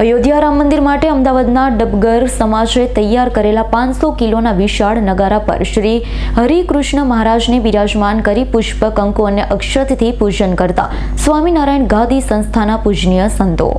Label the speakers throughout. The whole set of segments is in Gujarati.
Speaker 1: અયોધ્યા રામ મંદિર માટે અમદાવાદના ડબગર સમાજે તૈયાર કરેલા પાંચસો કિલોના વિશાળ નગારા પર શ્રી હરિકૃષ્ણ મહારાજને બિરાજમાન કરી પુષ્પ કંકુ અને અક્ષતથી પૂજન કરતા સ્વામિનારાયણ ગાદી સંસ્થાના પૂજનીય સંતો.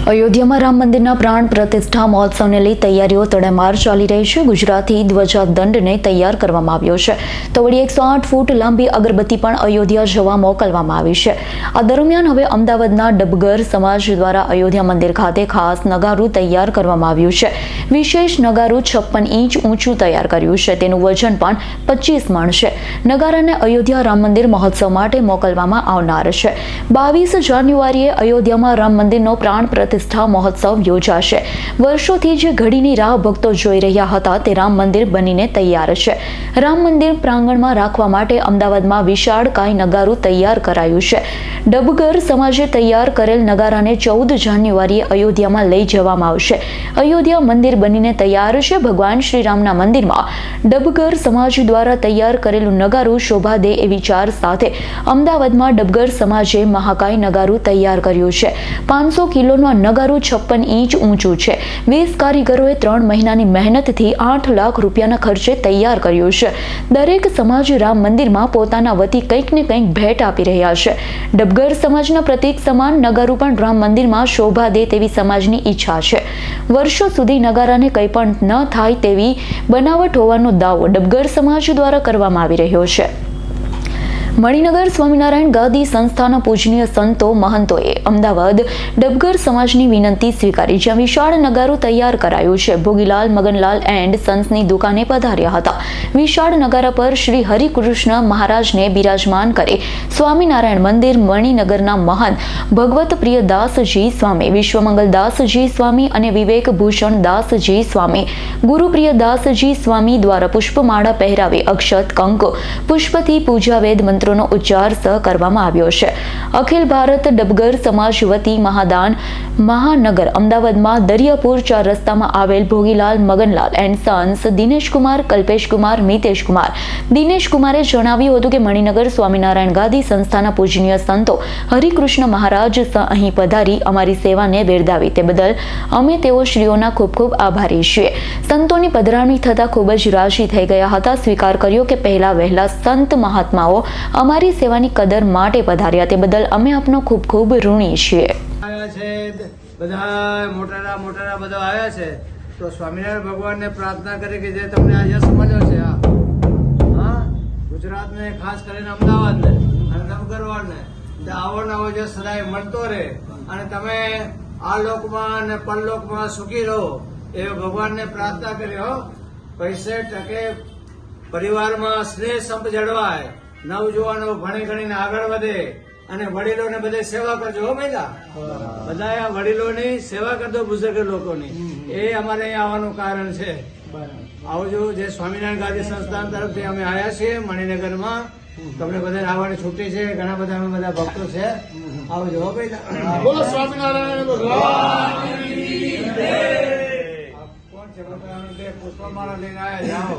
Speaker 1: અયોધ્યામાં રામ મંદિરના પ્રાણ પ્રતિષ્ઠા મહોત્સવને લઈ તૈયારીઓ તડેમાર ચાલી રહી છે. ગુજરાતી ધ્વજા દંડને તૈયાર કરવામાં આવ્યો છે. તો વળી એકસો આઠ ફૂટ લાંબી અગરબત્તી પણ અયોધ્યા જવા મોકલવામાં આવી છે. આ દરમિયાન હવે અમદાવાદના ડબગર સમાજ દ્વારા અયોધ્યા મંદિર ખાતે ખાસ નગારું તૈયાર કરવામાં આવ્યું છે. વિશેષ નગારું છપ્પન ઇંચ ઊંચું તૈયાર કર્યું છે. તેનું વજન પણ પચીસ મણ છે. નગારાને અયોધ્યા રામ મંદિર મહોત્સવ માટે મોકલવામાં આવનાર છે. બાવીસ જાન્યુઆરીએ અયોધ્યામાં રામ મંદિરનો પ્રાણ પ્રતિષ્ઠા મહોત્સવ યોજાશે. વર્ષોથી જે ઘડીની રાહ ભક્તો જોઈ રહ્યા હતા તે રામ મંદિર બનીને તૈયાર છે. રામ મંદિર પ્રાંગણમાં રાખવા માટે અમદાવાદમાં વિશાળ કાય નગારું તૈયાર કરાયું છે. ડબગર સમાજે તૈયાર કરેલ નગારાને ચૌદ જાન્યુઆરીએ અયોધ્યામાં લઈ જવામાં આવશે. અયોધ્યા મંદિર બનીને તૈયાર છે. ભગવાન શ્રીરામના મંદિરમાં ડબગર સમાજ દ્વારા તૈયાર કરેલું નગારું શોભા દે એ વિચાર સાથે અમદાવાદમાં ડબગર સમાજે મહાકાય નગારું તૈયાર કર્યું છે. પાંચસો કિલોનું નગારું છપ્પન ઇંચ ઊંચું છે. વીસ કારીગરોએ ત્રણ મહિનાની મહેનતથી આઠ લાખ રૂપિયાના ખર્ચે તૈયાર કર્યું છે. દરેક સમાજ રામ મંદિરમાં પોતાના વતી કંઈક ને કંઈક ભેટ આપી રહ્યા છે. ડબગર સમાજના પ્રતીક સમાન નગારું પણ રામ મંદિરમાં શોભા દે તેવી સમાજની ઈચ્છા છે. વર્ષો સુધી નગારાને કંઈ પણ ન થાય તેવી બનાવટ હોવાનો દાવો ડબગર સમાજ દ્વારા કરવામાં આવી રહ્યો છે. મણિનગર સ્વામિનારાયણ ગાદી સંસ્થાના પૂજનીય સંતો મહંતોએ અમદાવાદ ડબગર સમાજની વિનંતી સ્વીકારી, જ્યાં વિશાળ નગારું તૈયાર કરાયું છે. ભોગીલાલ, મગનલાલ એન્ડ સન્સની દુકાને પધાર્યા હતા. વિશાળ નગારા પર શ્રી હરિકૃષ્ણ મહારાજને બિરાજમાન કરે સ્વામિનારાયણ મંદિર મણિનગરના મહાન ભગવત પ્રિયદાસજી સ્વામી વિશ્વમંગલદાસજી સ્વામી અને વિવેક ભૂષણ દાસજી સ્વામી ગુરુપ્રિયદાસજી સ્વામી દ્વારા પુષ્પમાળા પહેરાવી અક્ષત કંક, પુષ્પથી પૂજાવેદ મંત્રોનો ઉચ્ચાર સહ કરવામાં આવ્યો છે. અખિલ ભારત ડબગર સમાજ વતી મહાદાન મહાનગર અમદાવાદમાં દરિયાપુર ચાર રસ્તામાં આવેલ ભોગીલાલ મગનલાલ એન્ડ સન્સ દિનેશકુમાર, કલ્પેશકુમાર, મિતેશકુમાર. દિનેશકુમારે જણાવ્યું હતું કે મણિનગર સ્વામિનારાયણ ગાદી સંસ્થાના પૂજનીય સંતો હરિકૃષ્ણ મહારાજ અહીં પધારી અમારી સેવાને બિરદાવી. તે બદલ અમે તેઓ શ્રીઓના ખૂબ ખૂબ આભારી છીએ. સંતોની પધરામણી થતાં ખૂબ જ રાજી થઈ ગયા હતા. સ્વીકાર કર્યો કે પહેલા વહેલા સંત મહાત્માઓ અમારી સેવાની કદર માટે પધાર્યા તે બદલ અમે આપનો ખૂબ ખૂબ ઋણી છીએ.
Speaker 2: બધા મોટારા મોટારા બધા આવ્યા છે. તો સ્વામિનારાયણ ભગવાનને પ્રાર્થના કરે કે જે તમને આ યશ મળ્યો છે, આ. હા? ગુજરાતને, ખાસ કરીને અમદાવાદને, અને નવગરવાડને આવો નવો યશ સદાય મળતો રહે, અને તમે આ લોકમાં અને પરલોકમાં સુખી રહો, એ ભગવાનને પ્રાર્થના કરી, હો. પૈસે ટકે પરિવારમાં સ્નેહ સંપ જળવાય. નવજુવાનો ભણી ગણીને આગળ વધે અને વડીલોને બધે સેવા કરજો હો મહિલા. બધા આ વડીલોની સેવા કરજો બુઝુર્ગ લોકોની. એ અમારે અહીંયા આવવાનું કારણ છે. આવજો જે સ્વામિનારાયણ ગાદી સંસ્થાન તરફથી અમે આવ્યા છીએ મણિનગરમાં. તમને બધા આવવાની છૂટી છે ઘણા બધા અમે બધા ભક્તો છે. આવજો હો મહિલા.
Speaker 3: બોલો સ્વામિનારાયણ
Speaker 2: કોણ છે? પુષ્પમાળા લઈને આવ્યા જાઓ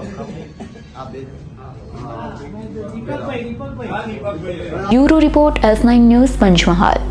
Speaker 1: bureau report S nine news Panchmahal.